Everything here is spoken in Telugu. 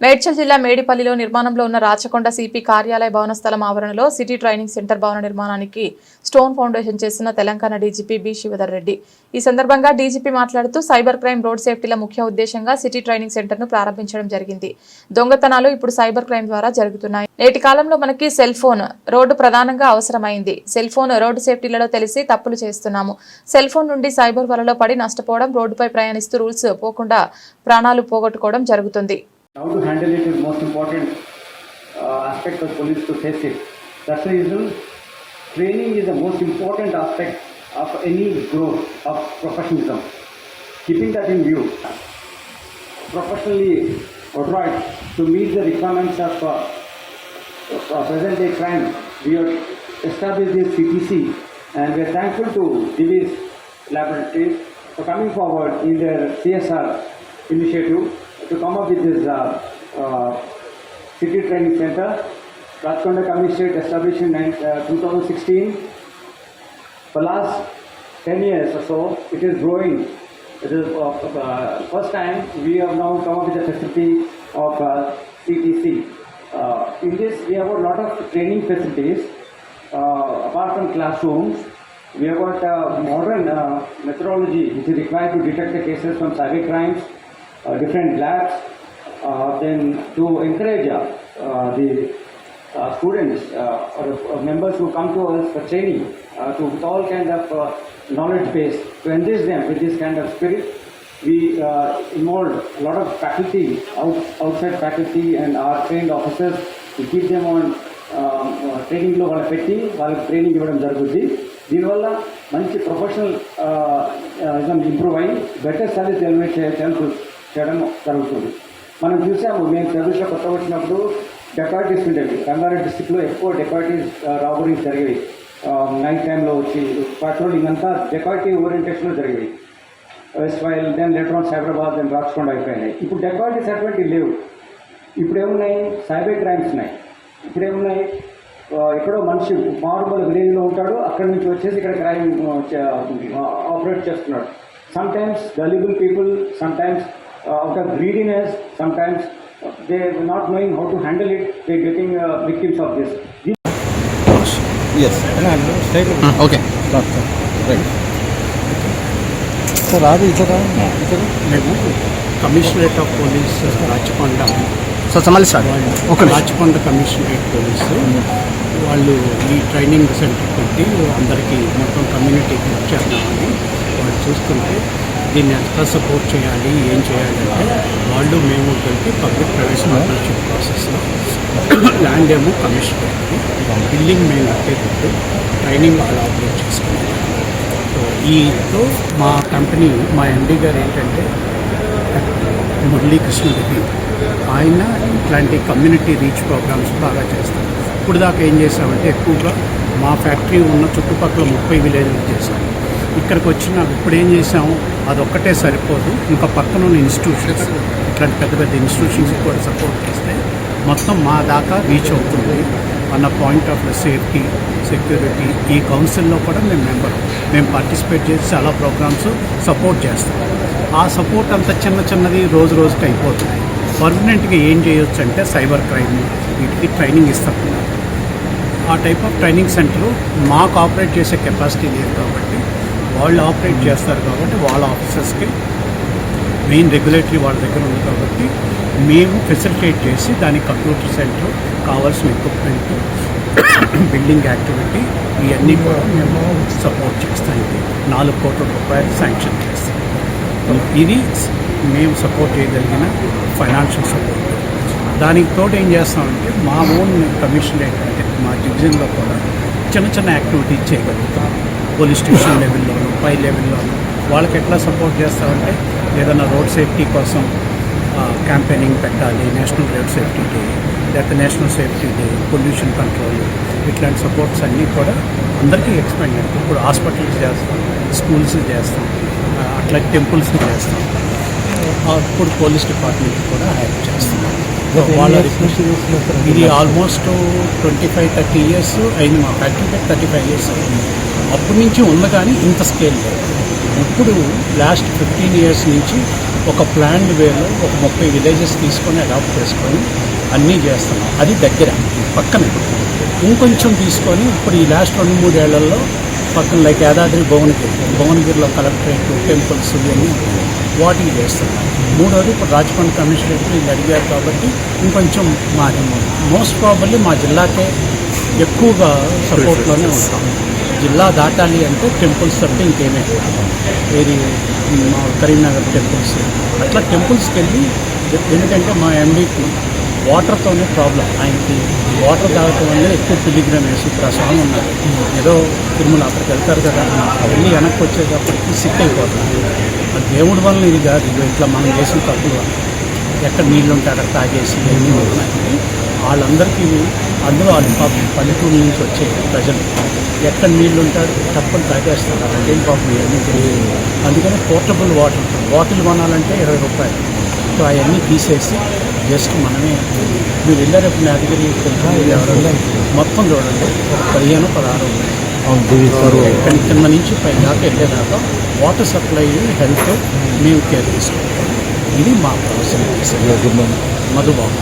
మేడ్చల్ జిల్లా మేడిపల్లిలో నిర్మాణంలో ఉన్న రాచకొండ సిపి కార్యాలయ భవన స్థలం ఆవరణలో సిటీ ట్రైనింగ్ సెంటర్ భవన నిర్మాణానికి స్టోన్ ఫౌండేషన్ చేసిన తెలంగాణ డీజీపీ బి శివధర్ రెడ్డి. ఈ సందర్భంగా డీజీపీ మాట్లాడుతూ సైబర్ క్రైమ్ రోడ్ సేఫ్టీల ముఖ్య ఉద్దేశంగా సిటీ ట్రైనింగ్ సెంటర్ను ప్రారంభించడం జరిగింది. దొంగతనాలు ఇప్పుడు సైబర్ క్రైమ్ ద్వారా జరుగుతున్నాయి. నేటి కాలంలో మనకి సెల్ ఫోన్ రోడ్డు ప్రధానంగా అవసరమైంది. సెల్ ఫోన్ రోడ్డు సేఫ్టీలలో తెలిసి తప్పులు చేస్తున్నాము. సెల్ ఫోన్ నుండి సైబర్ వలలో పడి నష్టపోవడం రోడ్డుపై ప్రయాణిస్తూ రూల్స్ పోకుండా ప్రాణాలు పోగొట్టుకోవడం జరుగుతుంది. How to handle it is most important uh, aspect of police to face it. That's the reason training is the most important aspect of any growth of professionalism. Keeping that in view, professionally adroit to meet the requirements of uh, uh, present day crime, we have established this CPC and we are thankful to Divi's Laboratories for coming forward in their CSR initiative to come up with this uh, uh, city training center. Rajkonda Commissionerate established in uh, 2016. For last 10 years or so, it is growing. It is uh, first time we have now come up with a facility of uh, CTC. Uh, in this, we have a lot of training facilities. Uh, apart from classrooms, we have got uh, modern uh, methodology which is required to detect the cases from cyber crimes, different labs. Uh, then to encourage uh, uh, the uh, students uh, or the uh, members who come to us for training uh, to with all kind of uh, knowledge base to enrich them with this kind of spirit. We uh, involved a lot of faculty, out, outside faculty and our trained officers to keep them on ట్రైనింగ్లో వాళ్ళ పెట్టి వాళ్ళకి ట్రైనింగ్ ఇవ్వడం జరుగుతుంది దీనివల్ల మంచి ప్రొఫెషనల్ ఇంప్రూవ్ అయ్యి బెటర్ సర్వీస్ ఎలివేట్ చేయడం చేయడం జరుగుతుంది. మనం చూసాము మేము సర్వీస్లో కొత్త వచ్చినప్పుడు డెకార్టీస్ ఉండేవి రంగారెడ్డి డిస్టిక్లో ఎక్కువ డెకార్టీస్ రాబరీస్ జరిగేవి. నైట్ టైంలో వచ్చి పెట్రోలింగ్ అంతా డెకార్టీ ఓరియంటేషన్లో జరిగేవి. West while then later on Cyberabad then Rachakonda అయిపోయినాయి. ఇప్పుడు డెకార్టీస్ అటువంటివి లేవు. ఇప్పుడు ఏమున్నాయి? సైబర్ క్రైమ్స్ ఉన్నాయి. ఇప్పుడు ఏమున్నాయి? ఎక్కడో మనిషి మారుమూల విలేజ్లో ఉంటాడు. అక్కడి నుంచి వచ్చేసి ఇక్కడ క్రైమ్ ఆపరేట్ చేస్తున్నాడు. Sometimes gullible people sometimes times out of greediness sometimes they not knowing how to handle it they getting victims of this yes okay right sir రాదు ఇట్లా మేము commissionerate of police Rachakonda. So సమాలి sir ఒక రాచకొండ కమిషనరేట్ పోలీసు. వాళ్ళు ఈ ట్రైనింగ్ సెంటర్ పెట్టి అందరికీ మొత్తం కమ్యూనిటీకి చేద్దామని వాళ్ళు చూస్తుంటే దీన్ని ఎంత సపోర్ట్ చేయాలి ఏం చేయాలి అంటే వాళ్ళు మేము కలిపి పబ్లిక్ ప్రైవేట్ పార్ట్నర్షిప్ ప్రాసెస్లో ల్యాండ్ ఏమో కమిషన్ బిల్డింగ్ మేము కట్టేటట్టు ట్రైనింగ్ వాళ్ళు ఆపరేట్ చేసుకున్నాం సో ఈతో మా కంపెనీ మా ఎండి గారు ఏంటంటే మురళీకృష్ణరెడ్డి ఆయన ఇట్లాంటి కమ్యూనిటీ రీచ్ ప్రోగ్రామ్స్ బాగా చేస్తారు. ఇప్పుడు దాకా ఏం చేసామంటే ఎక్కువగా మా ఫ్యాక్టరీ ఉన్న చుట్టుపక్కల ముప్పై విలేజ్లు చేశాం ఇక్కడికి వచ్చిన ఇప్పుడు ఏం చేసాము ఒక్కటే సరిపోదు. ఇంకా పక్కన ఉన్న ఇన్స్టిట్యూషన్స్ ఇట్లాంటి పెద్ద పెద్ద ఇన్స్టిట్యూషన్స్ కూడా సపోర్ట్ చేస్తే మొత్తం మా దాకా రీచ్ అవుతుంది అన్న పాయింట్ ఆఫ్ సేఫ్టీ సెక్యూరిటీ ఈ కౌన్సిల్లో కూడా మేము మెంబర్ మేము పార్టిసిపేట్ చేసి చాలా ప్రోగ్రామ్స్ సపోర్ట్ చేస్తాం. ఆ సపోర్ట్ అంత చిన్న చిన్నది రోజు రోజుకి అయిపోతుంది. పర్మనెంట్గా ఏం చేయొచ్చు అంటే సైబర్ క్రైమ్ వీటికి ట్రైనింగ్ ఇస్తాం. ఆ టైప్ ఆఫ్ ట్రైనింగ్ సెంటర్ మాకు ఆపరేట్ చేసే కెపాసిటీ లేదు కాబట్టి వాళ్ళు ఆపరేట్ చేస్తారు కాబట్టి వాళ్ళ ఆఫీసర్స్కి మెయిన్ రెగ్యులేటరీ వాళ్ళ దగ్గర ఉంది కాబట్టి మేము ఫెసిలిటేట్ చేసి దానికి కంప్యూటర్ సెంటర్ కావాల్సిన ఎక్విప్మెంట్ బిల్డింగ్ యాక్టివిటీ ఇవన్నీ కూడా మేము సపోర్ట్ చేస్తామండి నాలుగు కోట్ల రూపాయలు శాంక్షన్ చేస్తాం. ఇది మేము సపోర్ట్ చేయగలిగిన ఫైనాన్షియల్ సపోర్ట్ దానికి తోడు ఏం చేస్తామంటే మా ఓన్ కమిషన్ ఏంటంటే మా డివిజన్లో కూడా చిన్న చిన్న యాక్టివిటీస్ చేయగలుగుతాం. పోలీస్ స్టేషన్ లెవెల్లోనూ పై లెవెల్లోనూ వాళ్ళకి ఎట్లా సపోర్ట్ చేస్తామంటే ఏదైనా రోడ్ సేఫ్టీ కోసం క్యాంపెయినింగ్ పెట్టాలి నేషనల్ రోడ్ సేఫ్టీ డే లేకపోతే national safety day pollution control ఇట్లాంటి సపోర్ట్స్ అన్నీ కూడా అందరికీ ఎక్స్పెండ్ చేస్తాం. ఇప్పుడు హాస్పిటల్స్ చేస్తాం స్కూల్స్ చేస్తాం అట్లా టెంపుల్స్ చేస్తాం. ఇప్పుడు పోలీస్ డిపార్ట్మెంట్ కూడా హెల్ప్ చేస్తున్నాం వాళ్ళ రిక్వెస్ట్ ఇది almost twenty five thirty years అయింది మా ఫ్యాక్టరీ థర్టీ ఫైవ్ ఇయర్స్ అయింది. అప్పటి నుంచి ఉంది కానీ ఇంత స్కేల్ లేదు. ఇప్పుడు లాస్ట్ ఫిఫ్టీన్ ఇయర్స్ నుంచి ఒక ప్లాన్డ్ వేలో ఒక ముప్పై విలేజెస్ తీసుకొని అడాప్ట్ చేసుకొని అన్నీ చేస్తున్నాం. అది దగ్గర పక్కనే. ఇంకొంచెం తీసుకొని ఇప్పుడు ఈ లాస్ట్ రెండు మూడేళ్ళలో పక్కన లైక్ యాదాద్రి భువనగిరి భువనగిరిలో కలెక్టరేట్ టెంపుల్స్ ఇవన్నీ. వాటికి చేస్తున్నాం. మూడోది ఇప్పుడు రాజమండ్రి కమిషనరేట్ ఇది అడిగారు కాబట్టి ఇంకొంచెం మా మోస్ట్ ప్రాబబ్లీ మా జిల్లాకే ఎక్కువగా సపోర్ట్లోనే ఉంటాం. జిల్లా దాటాలి అంటే టెంపుల్స్ తప్ప ఇంకేమే లేదు. ఏది మా కరీంనగర్ టెంపుల్స్. అట్లా టెంపుల్స్కి వెళ్ళి ఎందుకంటే మా ఎండీకి వాటర్తోనే ప్రాబ్లం. ఆయనకి వాటర్ తాగటం వల్ల ఎక్కువ పిలిగ్రమేజ్ ఇప్పుడు ఆ స్వామి ఉన్నారు. ఏదో తిరుమల అక్కడికి వెళ్తారు కదా. వెళ్ళి వెనక్కి వచ్చేటప్పటికి సిక్ అయిపోతుంది ఆ దేవుడి వల్ల ఇది కాదు. ఇది ఇట్లా మనం చేసిన తప్పులు ఎక్కడ నీళ్ళు ఉంటే అక్కడ తాగేసి ఇవన్నీ ఉన్నాయి. వాళ్ళందరికీ అందులో వాళ్ళు పల్లెటూరు నుంచి వచ్చే ప్రజలు. ఎక్కడ నీళ్ళు ఉంటారు తప్పని తాగేస్తారు. వాళ్ళకేం పాపం ఇవన్నీ తెలియదు. అందుకని పోర్టబుల్ వాటర్ బాటిల్ కొనాలంటే ఇరవై రూపాయలు. సో అవన్నీ తీసేసి జస్ట్ మనమే మీరు వెళ్ళారు యాదగిరి కొంచెం ఎవరు మొత్తం చూడండి. ఒక పదిహేను పదహారు ఇక్కడి కింద నుంచి పై దాకా వెళ్ళేదాకా వాటర్ సప్లై హెల్త్ మేము కేర్ తీసుకుంటాం. ఇది మా ప్రొఫెషన్ మధుబాబు.